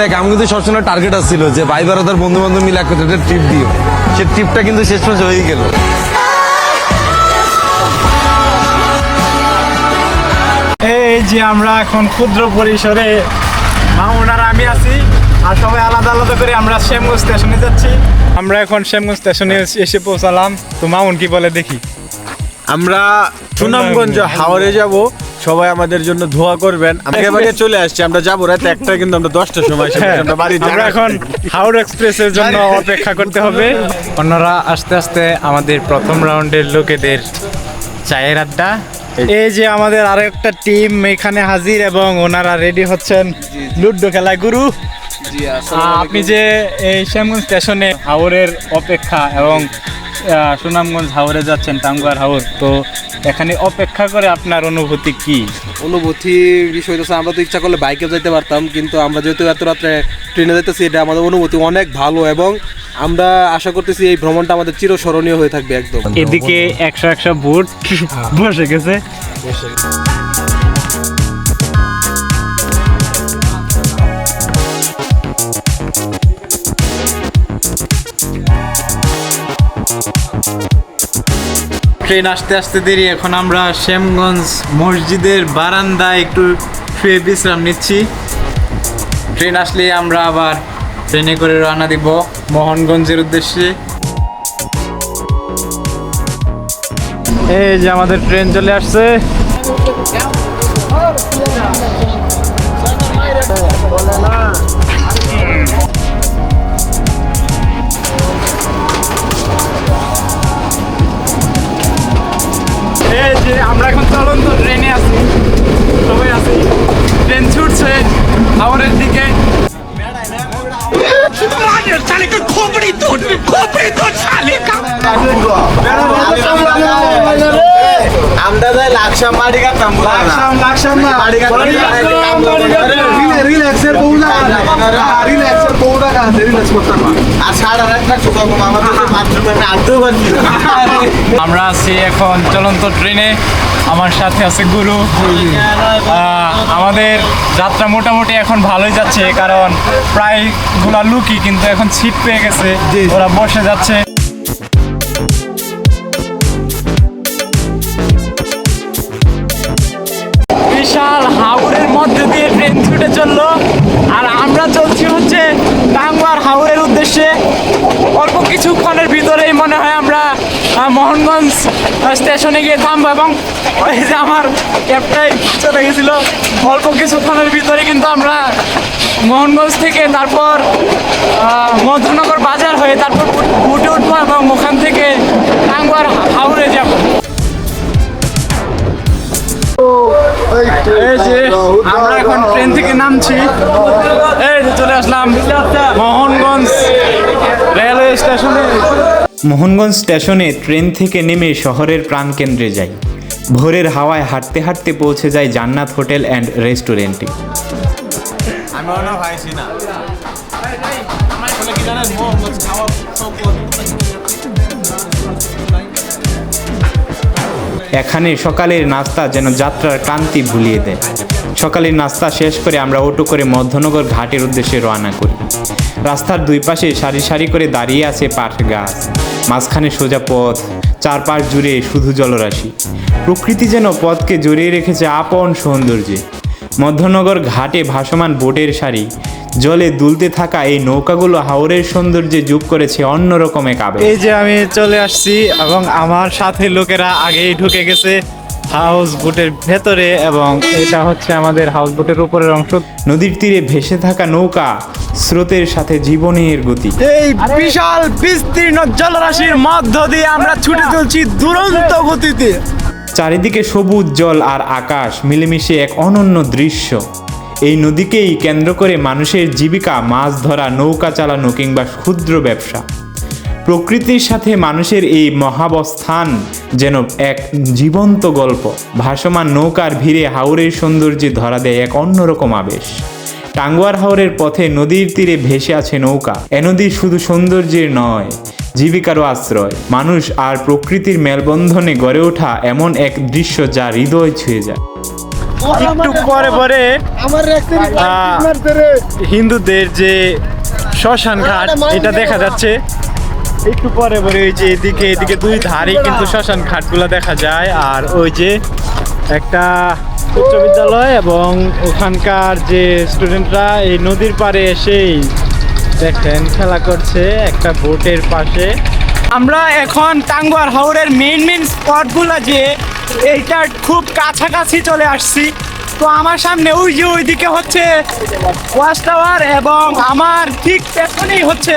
দেখ আমি কিন্তু সবসময় টার্গেট আসছিল যে ভাই বারোদার বন্ধু বান্ধব মিলে একটা ট্রিপ দিও। সে ট্রিপটা কিন্তু শেষ মাসে হয়ে গেল। এই যে আমরা এখন ক্ষুদ্র পরিসরে মামুন আর আমি আছি আর সবাই আলাদা আলাদা করে আমরা শ্যামগঞ্জ স্টেশনে যাচ্ছি। আমরা এখন শ্যামগঞ্জ স্টেশনে এসে পৌঁছালাম। তো মামুন কি বলে দেখি। আমরা সুনামগঞ্জ হাওড়ে যাব। সবাই আমাদের জন্য ধোয়া করবেন। একেবারে চলে আসছি আমরা যাব রাত একটা কিন্তু আমরা দশটার সময় হ্যাঁ, আমরা বাড়ি আমরা এখন হাওড় এক্সপ্রেসের জন্য অপেক্ষা করতে হবে। অন্যরা আস্তে আস্তে আমাদের প্রথম রাউন্ডের লোকেদের চায়ের আড্ডা। এই যে আমাদের আরও আরেকটা টিম এখানে হাজির এবং ওনারা রেডি হচ্ছেন। লুডো খেলায় গুরু। আপনি যে এই শ্যামগঞ্জ স্টেশনে হাওড়ের অপেক্ষা এবং সুনামগঞ্জ হাওড়ে যাচ্ছেন টাঙ্গুয়ার হাওড় তো এখানে অপেক্ষা করে আপনার অনুভূতি কি? অনুভূতি বিষয় হচ্ছে আমরা তো ইচ্ছা করলে বাইকে যেতে পারতাম কিন্তু আমরা যেহেতু এত রাত্রে ট্রেনে যেতেছি এটা আমাদের অনুভূতি অনেক ভালো এবং আমরা আশা করতেছি এই ভ্রমণটা আমাদের চিরস্মরণীয় হয়ে থাকবে একদম। এদিকে একশো একশো বুট বসে গেছে। ট্রেন আসতে আসতে দেরি, এখন আমরা শ্যামগঞ্জ মসজিদের বারান্দায় একটু শুয়ে বিশ্রাম নিচ্ছি। ট্রেন আসলে আমরা আবার ট্রেনে করে রওনা দিব মোহনগঞ্জের উদ্দেশ্যে। এই যে আমাদের ট্রেন চলে আসছে। যে আমরা এখন চলন্ত ট্রেনে আছি। সবাই আছি। ট্রেন ছুটছে হাওড়ের দিকে। আমরা যাই লাকসাম বাড়ি কাটতাম লাকসাম লাকসাম না বাড়ি আর সারা রাত না ছোট আমাদের বাথরুমে আমি আনতেও পারছি আমরা আছি এখন চলন্ত ট্রেনে। আমার সাথে আছে গুরু। আমাদের যাত্রা মোটামুটি এখন ভালোই যাচ্ছে কারণ প্রায়গুলা লুকি কিন্তু এখন সিট পেয়ে গেছে। ওরা বসে যাচ্ছে। মোহনগঞ্জ স্টেশনে গিয়ে থামবো এবং ওই যে আমার ক্যাবটাই চলে গেছিল। অল্প কিছুক্ষণের ভিতরে কিন্তু আমরা মোহনগঞ্জ থেকে তারপর আহ, মধুনগর বাজার হয়ে তারপর উঠে উঠবো এবং ওখান থেকে টাঙ্গুয়ার হাওড়ে যাব। এই যে আমরা এখন ট্রেন থেকে নামছি। এই চলে আসলাম মোহনগঞ্জ রেলওয়ে স্টেশনে। মোহনগঞ্জ স্টেশনে ট্রেন থেকে নেমে শহরের প্রাণকেন্দ্রে যাই। ভোরের হাওয়ায় হাঁটতে হাঁটতে পৌঁছে যায় জান্নাত হোটেল অ্যান্ড রেস্টুরেন্টে। এখানে সকালের নাস্তা যেন যাত্রার ক্লান্তি ভুলিয়ে দেয়। সকালের নাস্তা শেষ করে আমরা অটো করে মধ্যনগর ঘাটের উদ্দেশ্যে রওনা করি। রাস্তার দুই পাশে সারি সারি করে দাঁড়িয়ে আছে পাট গাছ। মাঝখানে সোজা পথ, চারপাশ জুড়ে শুধু জলরাশি। প্রকৃতি যেন পথকে জড়িয়ে রেখেছে আপন সৌন্দর্যে। মধ্যনগর ঘাটে ভাসমান বোটের সারি, জলে দুলতে থাকা এই নৌকাগুলো হাওরের সৌন্দর্যে যোগ করেছে অন্যরকম এক আবেগ। এই যে আমি চলে আসছি এবং আমার সাথে লোকেরা আগেই ঢুকে গেছে। হাউস বোটের ভেতরে এবং এটা হচ্ছে আমাদের হাউস বোটের উপরের অংশ। নদীর তীরে ভেসে থাকা নৌকা স্রোতের সাথে জীবনের গতি। এই বিশাল বিস্তীর্ণ জলরাশির মধ্য দিয়ে আমরা ছুটে চলছি দুরন্ত গতিতে। চারিদিকে সবুজ জল আর আকাশ মিলেমিশে এক অনন্য দৃশ্য। এই নদীকেই কেন্দ্র করে মানুষের জীবিকা মাছ ধরা নৌকা চালানো কিংবা ক্ষুদ্র ব্যবসা। প্রকৃতির সাথে মানুষের এই মহাবস্থান যেন এক জীবন্ত গল্প। ভাসমান নৌকার ভিড়ে হাওরের সৌন্দর্যে ধরা দেয় এক অন্যরকম আবেশ। টাঙ্গুয়ার হাওরের পথে নদীর তীরে ভেসে আছে নৌকা। এ নদী শুধু সৌন্দর্যের নয় জীবিকারও আশ্রয়। মানুষ আর প্রকৃতির মেলবন্ধনে গড়ে ওঠা এমন এক দৃশ্য যা হৃদয় ছুঁয়ে যায়। একটু পরে পরে আহ, হিন্দুদের যে শ্মশান ঘাট এটা দেখা যাচ্ছে। একটু পরে পরে ওই যে এদিকে এদিকে দুই ধারে কিন্তু শ্মশান ঘাটগুলো দেখা যায়। আর ওই যে একটা উচ্চ বিদ্যালয় এবং ওখানকার যে স্টুডেন্টরা এই নদীর পাড়ে এসেই দেখেন, খেলা করছে একটা বোটের পাশে। আমরা এখন টাঙ্গুয়ার হাওরের মেইন মেইন স্পটগুলো যে এইটার খুব কাছাকাছি চলে আসছি। তো আমার সামনে ওই যে ওইদিকে হচ্ছে ওয়াচ টাওয়ার এবং আমার ঠিক পেছনেই হচ্ছে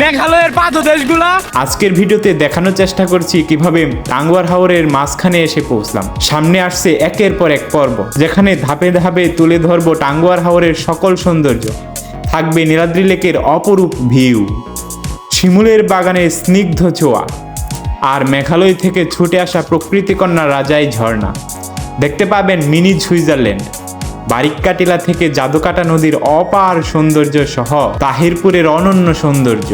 মেঘালয়ের পাদদেশগুলা আজকের ভিডিওতে দেখানোর চেষ্টা করছি কীভাবে টাঙ্গুয়ার হাওরের মাঝখানে এসে পৌঁছলাম। সামনে আসছে একের পর এক পর্ব, যেখানে ধাপে ধাপে তুলে ধরবো টাঙ্গুয়ার হাওরের সকল সৌন্দর্য। থাকবে নীলাদ্রি লেকের অপরূপ ভিউ, শিমুলের বাগানের স্নিগ্ধ ছোঁয়া, আর মেঘালয় থেকে ছুটে আসা প্রকৃতিকন্যা রাজাই ঝর্ণা। দেখতে পাবেন মিনি সুইজারল্যান্ড। বারিক্কাটিলা থেকে জাদুকাটা নদীর অপার সৌন্দর্য সহ তাহিরপুরের অনন্য সৌন্দর্য।